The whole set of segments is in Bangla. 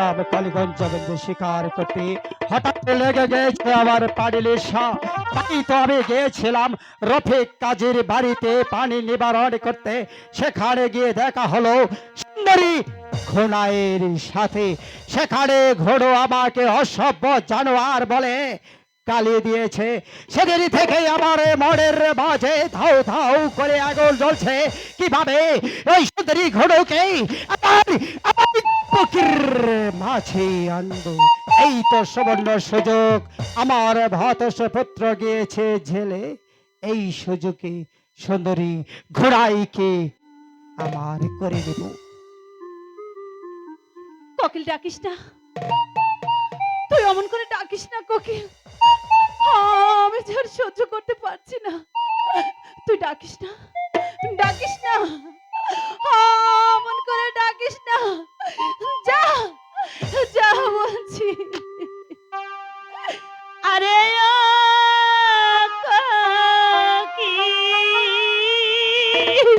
ছিলাম কালীগঞ্জ জগন্দ শিকার করতে। হঠাৎ লেগে গেছে আমার পানিলে তাই তো আমি গিয়েছিলাম রফিক কাজীর বাড়িতে পানি নিবারণ করতে। সেখানে গিয়ে দেখা হলো সুন্দরী ঘোড়ায়ের সাথে। সেখানে ঘোড়ো আমাকে অসভ্য জানোয়ার বলে গালি দিয়েছে। সেদিন থেকে আমার মনের মাঝে ধাউ ধাউ করে আগুন জ্বলছে। কীভাবে ওই সুন্দরী ঘোড়োকে পকির মাঝে আনব এই তো সুবর্ণ সুযোগ। আমার ভতস পুত্র গিয়েছে ঝেলে এই সুযোগে সুন্দরী ঘোড়াইকে আমার করে দেব। কোকিল ডাকিস না। তুই অমন করে ডাকিস না, কোকিল।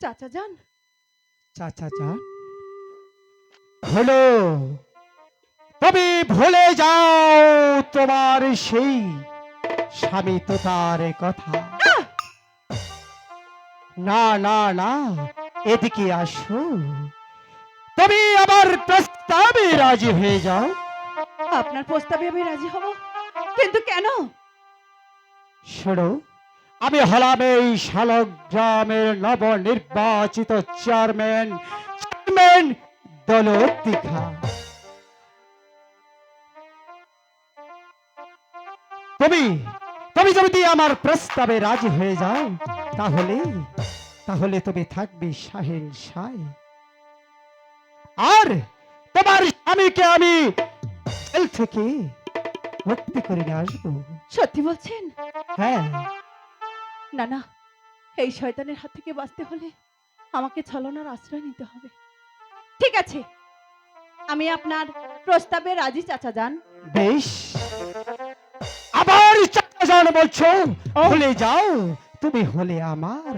চাচা যান। চাচা চা হলো। তবে ভুলে যাও তোমার সেই স্বামী তো তার কথা। না না না এদিকে আসো। তুমি আমার প্রস্তাবে রাজি হয়ে যাও। আপনার প্রস্তাবে আমি রাজি হব। কিন্তু কেন? শোনো আমি হলাম এই শালক গ্রামের নবনির্বাচিত চেয়ারম্যান চেয়ারম্যান দলতিখা তুমি তুমি যদি আমার প্রস্তাবে রাজি হয়ে যাও তাহলে তাহলে তুমি থাকবে শাহেন সাই আর তোমার স্বামীকে আমি জেল থেকে মুক্তি করে নিয়ে আসব। সত্যি বলছেন? হ্যাঁ। না না এই শয়তানের হাত থেকে বাঁচতে হলে আমাকে ছলনার আশ্রয় নিতে হবে। ঠিক আছে আমি আপনার প্রস্তাবে রাজি চাচা যান। বেশ। আবার চাচা যান বলছো। ভুলে যাও তুমি হলে আমার।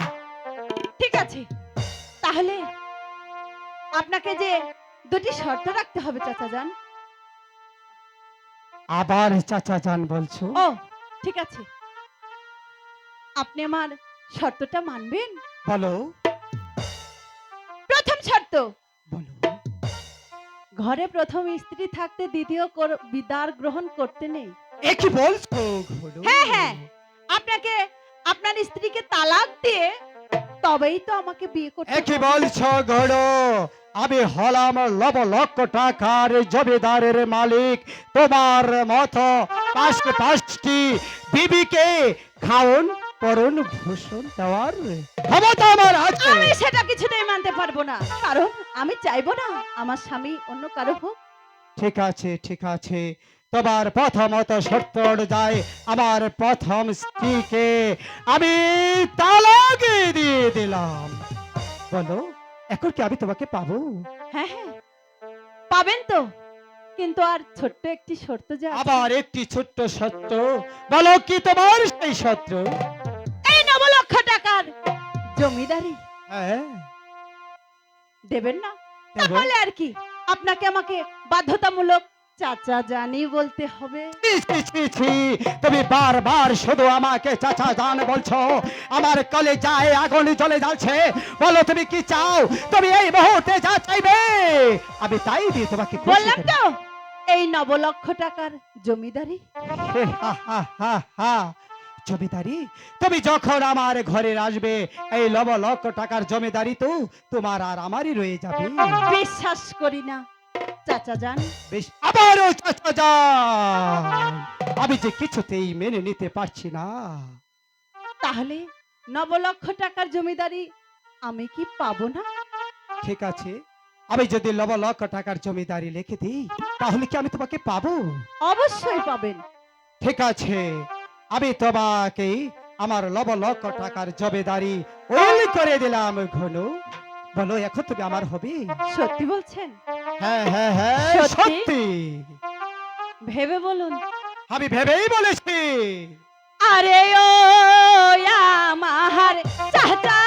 ঠিক আছে তাহলে আপনাকে যে দুটি শর্ত রাখতে হবে চাচা যান। আবার চাচা যান বলছো? ও ঠিক আছে। আপনি আমার শর্তটা মানবেন? বলো। প্রথম তো বলো। ঘরে প্রথম স্ত্রী থাকতে দ্বিতীয় বিদার গ্রহণ করতে নেই। এ কি বলছো হ্যাঁ, হ্যাঁ। আপনাকে আপনার স্ত্রীকে তালাক দিয়ে তবেই তো আমাকে বিয়ে করতে এ কি। বলছো ঘোড়ো? আমি হলাম লব লক্ষ টাকার জমিদারের মালিক। তোমার মত পাঁচটি পাঁচটি বিবিকে খাওন পরন ভূষণ দেওয়ার ক্ষমতা আমার আছে। আমি সেটা কিছুতেই মানতে পারব না। কারণ আমি চাইব না আমার স্বামী অন্য কারও হোক। ঠিক আছে ঠিক আছে। তোমার প্রথমত শর্ত অনুযায়ী আমার প্রথম স্ত্রীকে। আমি তালাক দিয়ে দিলাম। বলো এখন কি আমি তোমাকে পাবো? হ্যাঁ হ্যাঁ। পাবেন তো। কিন্তু আর ছোট্ট একটি শর্ত যা আবার একটি ছোট্ট সত্য বলো কি তোমার সেই লক্ষ টাকার জমিদারি। হ্যাঁ। দেবেন না? তাহলে আর কি? আপনাকে আমাকে বাধ্যতামূলক চাচা জানি বলতে হবে। তুমি বারবার শুধু আমাকে চাচা জান বলছো। আমার কলে যায় আগুন চলে যাচ্ছে। বলো তুমি কি চাও? তুমি এই মুহূর্তে যা চাইবে। আমি তাই দিয়ে তোমাকে বললাম। তো এই নব লক্ষ টাকার জমিদারি। হা, হা, হা। জমিদারি? তুমি যখন আমার ঘরে আসবে এই লব লক্ষ টাকার জমিদারি তো তোমার আর আমারই রয়ে যাবে। বিশ্বাস করি না। চাচা যান। বেশ আবারও চাচা যান। আমি যে কিছুতেই মেনে নিতে পারছি না। তাহলে নব লক্ষ টাকার জমিদারি আমি কি পাবো না? ঠিক আছে আমি যদি লব লক্ষ টাকার জমিদারি লিখে দিই তাহলে কি আমি তোমাকে পাবো? অবশ্যই পাবেন। ঠিক আছে আমি তোমাকেই আমার লব লক্ষ টাকার জবেদারি ওল করে দিলাম ঘনু বলো এখন তুমি আমার হবে সত্যি বলছেন হ্যাঁ হ্যাঁ হ্যাঁ সত্যি? ভেবে বলুন আমি ভেবেই বলেছি আরে ও আমার চাচা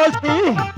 এসো এসো বলছি